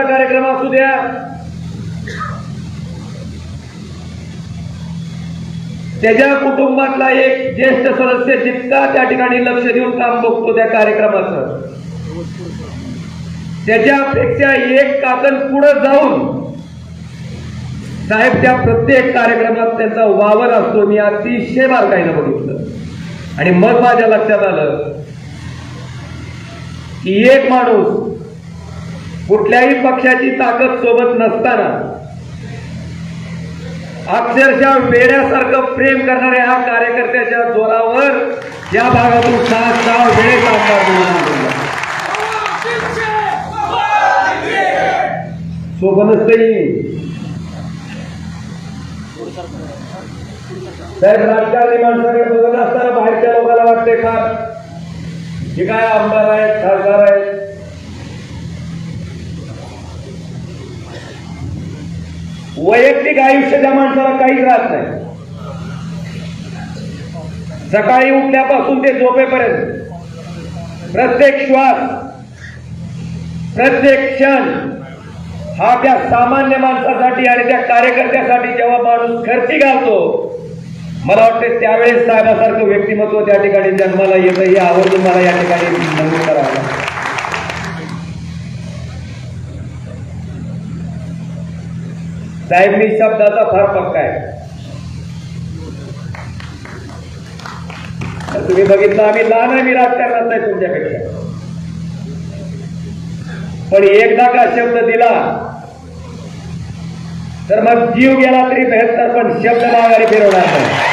कोणता कार्यक्रम असू द्या. त्याच्या कुटुंबातला एक ज्येष्ठ सदस्य जितका त्या ठिकाणी लक्ष देऊन काम बघतो त्या कार्यक्रमाचं. त्याच्यापेक्षा एक काकण पुढे जाऊन साहेब त्या प्रत्येक कार्यक्रमात त्यांचा वावर असतो. मी अतिशय बारकाईनं बघितलं. आणि मग माझ्या लक्षात आलं की एक माणूस कुठल्याही पक्षाची ताकद सोबत नसताना अक्षरशः वेड्यासारखं प्रेम करणाऱ्या ह्या कार्यकर्त्याच्या जोरावर या भागातून सहा सहा वेळेस आमदार सोबतच सोबत साहेब राजकारणी माणसाकडे बघत असताना बाहेरच्या लोकांना वाटते का हे काय आमदार आहेत खासदार आहेत? वैयक्तिक आयुष्य त्या माणसाला काहीच राहत नाही. सकाळी उठल्यापासून ते झोपेपर्यंत प्रत्येक श्वास प्रत्येक क्षण हा त्या सामान्य माणसासाठी आणि त्या कार्यकर्त्यासाठी जेव्हा माणूस खर्ची घालतो मला वाटते त्यावेळेस साहेबासारखं व्यक्तिमत्व त्या ठिकाणी जन्माला येतं हे आवर्जून मला या ठिकाणी नमूद करावं साहेब मी शब्दाचा फार पक्का आहे. तुम्ही बघितलं आम्ही लहान आहे मी राजकारणात नाही तुमच्यापेक्षा. पण एकदा का शब्द दिला तर मग जीव गेला तरी बेहत्तर पण शब्द माघारी फिरवणार नाही.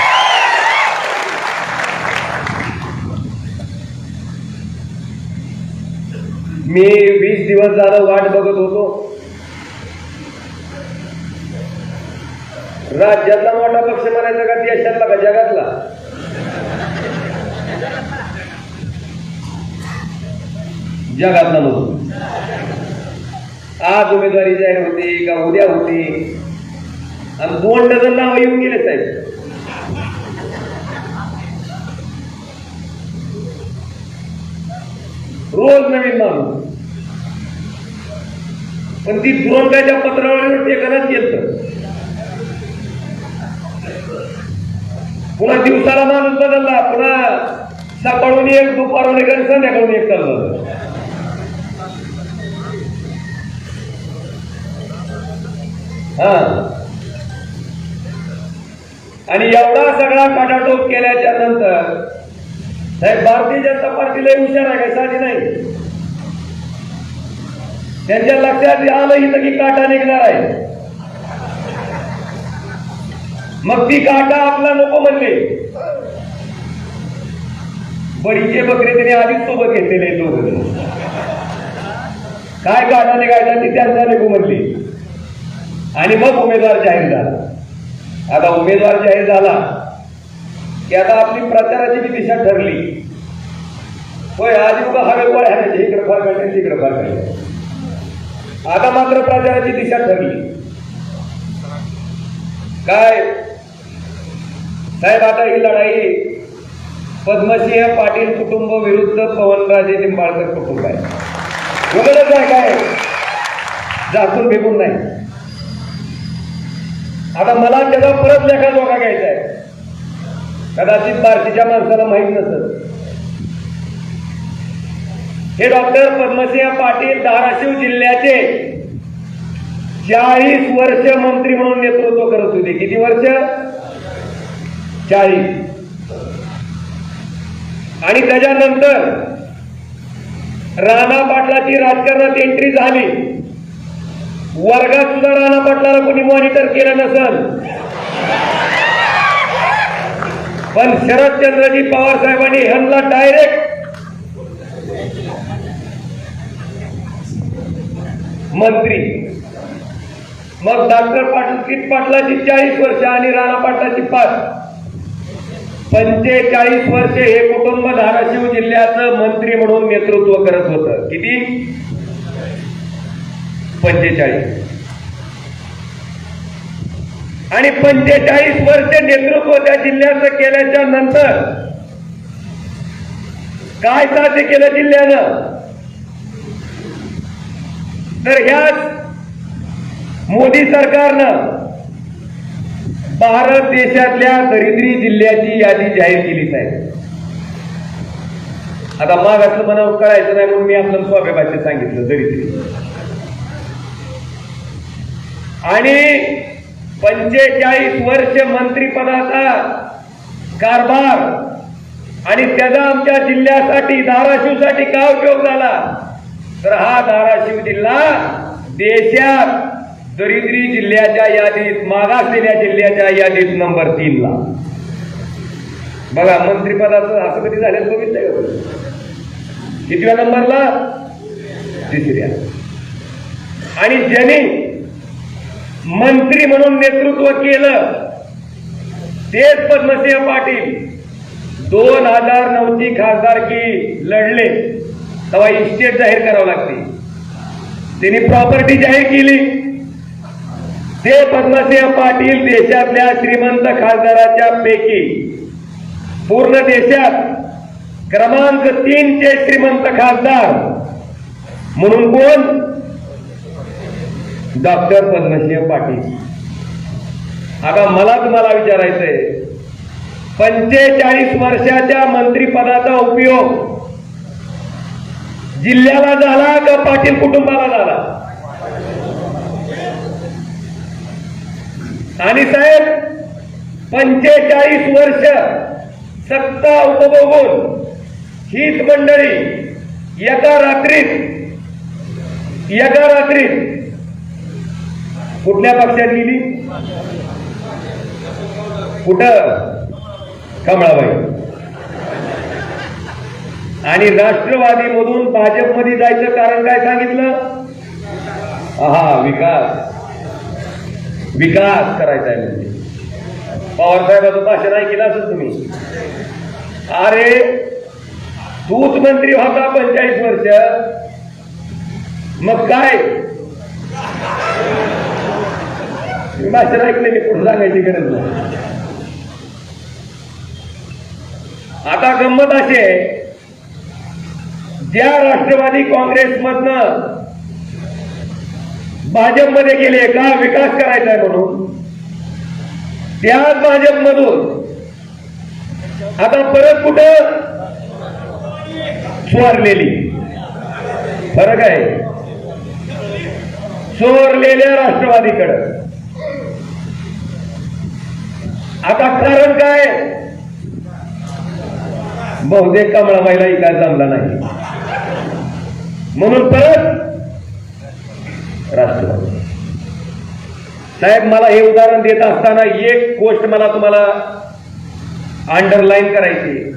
मी वीस दिवस झालं वाट बघत होतो. राज्यातला मोठा पक्ष म्हणायचा का देशातला का जगातला? जगातला म्हणतो आज उमेदवारी जाहीर होती का उद्या होती? आणि दोन डझन नाव येऊन गेले साहेब. रोज नवीन माणूस. पण ती दुरंगाच्या पत्रावळीवर टेकनच गेलं पुन्हा दिवसाला माणूस बदलला. पुन्हा सकाळून एक दुपारून एक आणि संध्याकाळून एक चाललं. हा. आणि एवढा सगळा काटाटोप केल्याच्यानंतर साहेब भारतीय जनता पार्टीला हुशार आहे काय साधी नाही. त्यांच्या लक्षात आलं इथं की काटा निघणार आहे. मग ती काटा आपला नको म्हणले. बरीचे बकरे त्याने आधीच सोबत घेतलेले दोघ. काय काटा निघायचा ती त्यांचा नको म्हणली. आणि मग उमेदवार जाहीर झाला. आता उमेदवार जाहीर झाला की आता आपली प्रचाराची जी दिशा ठरली होय आधी उगा हवे गोळ आहे इकडे फार काढले तिकडे फार काढले. आता मात्र प्रचाराची दिशा ठरली. काय? साहेब आता ही लढाई पद्मसिंह पाटील कुटुंब विरुद्ध पवनराजे निंबाळकर कुटुंब आहे. उघडच आहे काय? जातून भेटून नाही. आता मला त्याचा परत लेखा धोका घ्यायचा आहे. कदाचित बारतीच्या माणसाला माहीत नसत हे डॉक्टर पद्मसिंह पाटील धाराशिव जिल्ह्याचे चाळीस वर्ष मंत्री म्हणून नेतृत्व करत होते. किती वर्ष? चाळीस. आणि त्याच्यानंतर राणा पाटलाची राजकारणात एंट्री झाली. वर्गात सुद्धा राणा पाटलाला कोणी मॉनिटर केलं नसल पण शरदचंद्रजी पवार साहेबांनी ह्यांना डायरेक्ट मंत्री. मग डॉक्टर पाटील पाटलाची चाळीस वर्ष आणि राणा पाटलाची पाच. पंचेचाळीस वर्ष हे कुटुंब धाराशिव जिल्ह्याचं मंत्री म्हणून नेतृत्व करत होतं. किती? पंचेचाळीस. आणि पंचेचाळीस वर्ष नेतृत्व त्या जिल्ह्याचं केल्याच्यानंतर काय साध्य केलं जिल्ह्यानं? तर ह्याच मोदी सरकारनं भारत देशातल्या दरिद्री जिल्ह्याची यादी जाहीर केलीच साहेब. आता माग असं मला कळायचं नाही म्हणून मी आपलं स्वाभ्या भाषेत सांगितलं दरिद्री. आणि पंचेचाळीस वर्ष मंत्रीपदाचा कारभार आणि त्याचा आमच्या जिल्ह्यासाठी धाराशिवसाठी का उपयोग झाला? तर हा धाराशिव जिल्हा देशात दरिद्री जिल्ह्याच्या यादीत मागासलेल्या जिल्ह्याच्या यादीत नंबर तीनला बघा मंत्रिपदाचं असं कधी झालं बघितलंय कितव्या नंबरला? तिसऱ्या. आणि ज्यांनी मंत्री म्हणून नेतृत्व केलं तेच पद्मसिंह पाटील दोन हजार नऊची खासदारकी लढले. तेव्हा इस्टेट जाहीर करावं लागते. त्यांनी प्रॉपर्टी जाहीर केली. ते पद्मसिंह पाटील देशातल्या श्रीमंत खासदाराच्या पैकी पूर्ण देशात क्रमांक तीनचे श्रीमंत खासदार म्हणून कोण? डॉक्टर पद्मसिंह पाटील. आता मला तुम्हाला विचारायचंय पंचेचाळीस वर्षाच्या मंत्रिपदाचा उपयोग जिल्ह्याला झाला का पाटील कुटुंबाला झाला? आणि साहेब पंचेचाळीस वर्ष सत्ता उपभोगून हीच मंडळी एका रात्रीत एका रात्रीत कुठल्या पक्षात गेली? कुठं? कमळाबाई. आणि राष्ट्रवादीमधून भाजपमध्ये जायचं कारण काय सांगितलं? हा विकास. विकास करायचा आहे म्हणजे. पवारसाहेबाचं भाषण ऐकलं असं तुम्ही. अरे तूच मंत्री होता पंचेचाळीस वर्ष. मग काय? मी भाषण ऐकलं मी पुढे सांगायची गरज नाही. आता गंमत अशी आहे. ज्या राष्ट्रवादी काँग्रेसमधनं भाजपमध्ये गेले का विकास करायचा आहे म्हणून? त्याच भाजपमधून. आता परत कुठं चोरलेली फरक आहे. चोरलेल्या राष्ट्रवादीकडं. आता कारण काय? बहुतेक कमळाबाईला इकाय जमला नाही. म्हणून परत राष्ट्रवादी साहेब मला हे उदाहरण देत असताना एक गोष्ट मला तुम्हाला अंडरलाईन करायची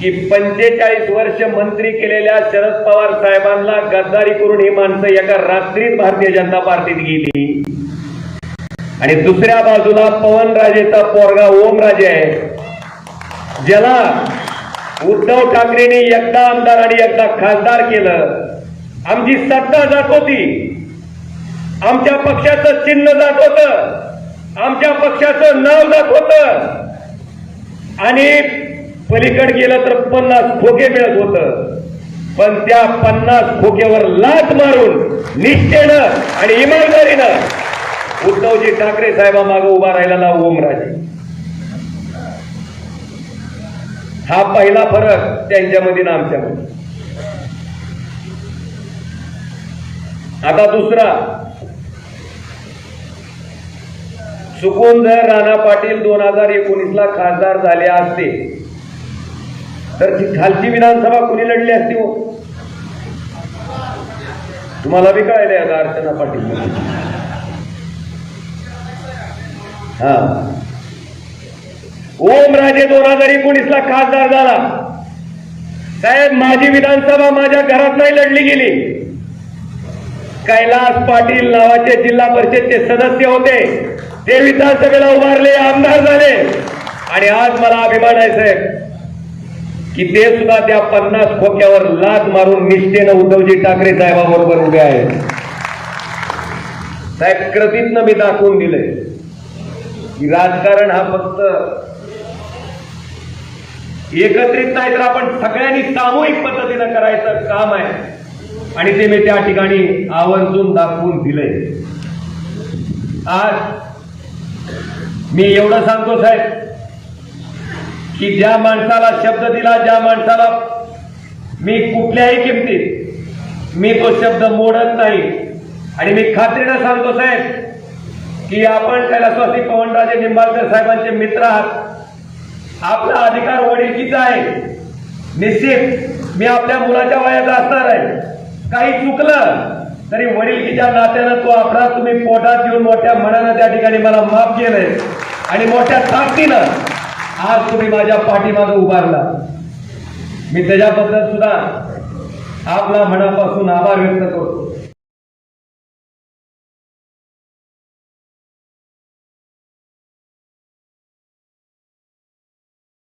की पंचेचाळीस वर्ष मंत्री केलेल्या शरद पवार साहेबांना गद्दारी करून ही माणसं एका रात्रीत भारतीय जनता पार्टीत गेली. आणि दुसऱ्या बाजूला पवनराजेचा पोरगा ओमराजे आहे. ज्याला उद्धव ठाकरेंनी एकदा आमदार आणि एकदा खासदार केलं. आमची सत्ता जात होती आमच्या पक्षाचं चिन्ह जात होत आमच्या पक्षाचं नाव जात होत आणि पलीकडे गेलं तर पन्नास खोके मिळत होत. पण त्या पन्नास खोक्यावर लाच मारून निष्ठेनं आणि इमानदारीनं उद्धवजी ठाकरे साहेबा मागे उभा ना ओमराजे. हा पहिला फरक त्यांच्यामध्ये ना आमच्यामध्ये. आता दुसरा. चुकून जर राणा पाटील दोन हजार एकोणीसला खासदार झाले असते. तर ती खालची विधानसभा कुणी लढली असती हो? तुम्हाला बी कळायला आता अर्चना पाटील. हा. ओमराजे दोन हजार एकोणीसला खासदार झाला. साहेब माझी विधानसभा माझ्या घरात नाही लढली गेली. कैलास पाटील नावाचे जिल्हा परिषदचे सदस्य होते. ते विधानसभेला उभारले आमदार झाले. आणि आज मला अभिमान आहे साहेब की ते सुद्धा त्या पन्नास खोक्यावर लाच मारून निष्ठेनं उद्धवजी ठाकरे साहेबाबरोबर उभे आहेत. साहेब कृतीतनं मी दाखवून दिले की राजकारण हा फक्त एकत्रित नाही तर आपण सगळ्यांनी सामूहिक पद्धतीनं करायचं काम आहे. आणि ते मी त्या ठिकाणी आवर्जून दाखवून दिलंय. आज मी एवढं सांगतो साहेब की ज्या माणसाला शब्द दिला ज्या माणसाला मी कुठल्याही किमतीत मी तो शब्द मोडत नाही. आणि मी खात्रीनं सांगतो साहेब की आपण कैलासवासी पवनराजे निंबाळकर साहेबांचे मित्र आहात. आपला अधिकार वडीलकीचा आहे? निश्चित मी आपल्या मुलाच्या वयाचा असणार आहे. काही चुकलं तरी वडीलकीच्या नात्यानं तो अपराध तुम्ही पोटात घेऊन मोठ्या मनानं त्या ठिकाणी मला माफ केलंय. आणि मोठ्या ताकदीनं आज तुम्ही माझ्या पाठीमागे उभारला. मी त्याच्याबद्दल सुद्धा आपला मनापासून आभार व्यक्त करतो.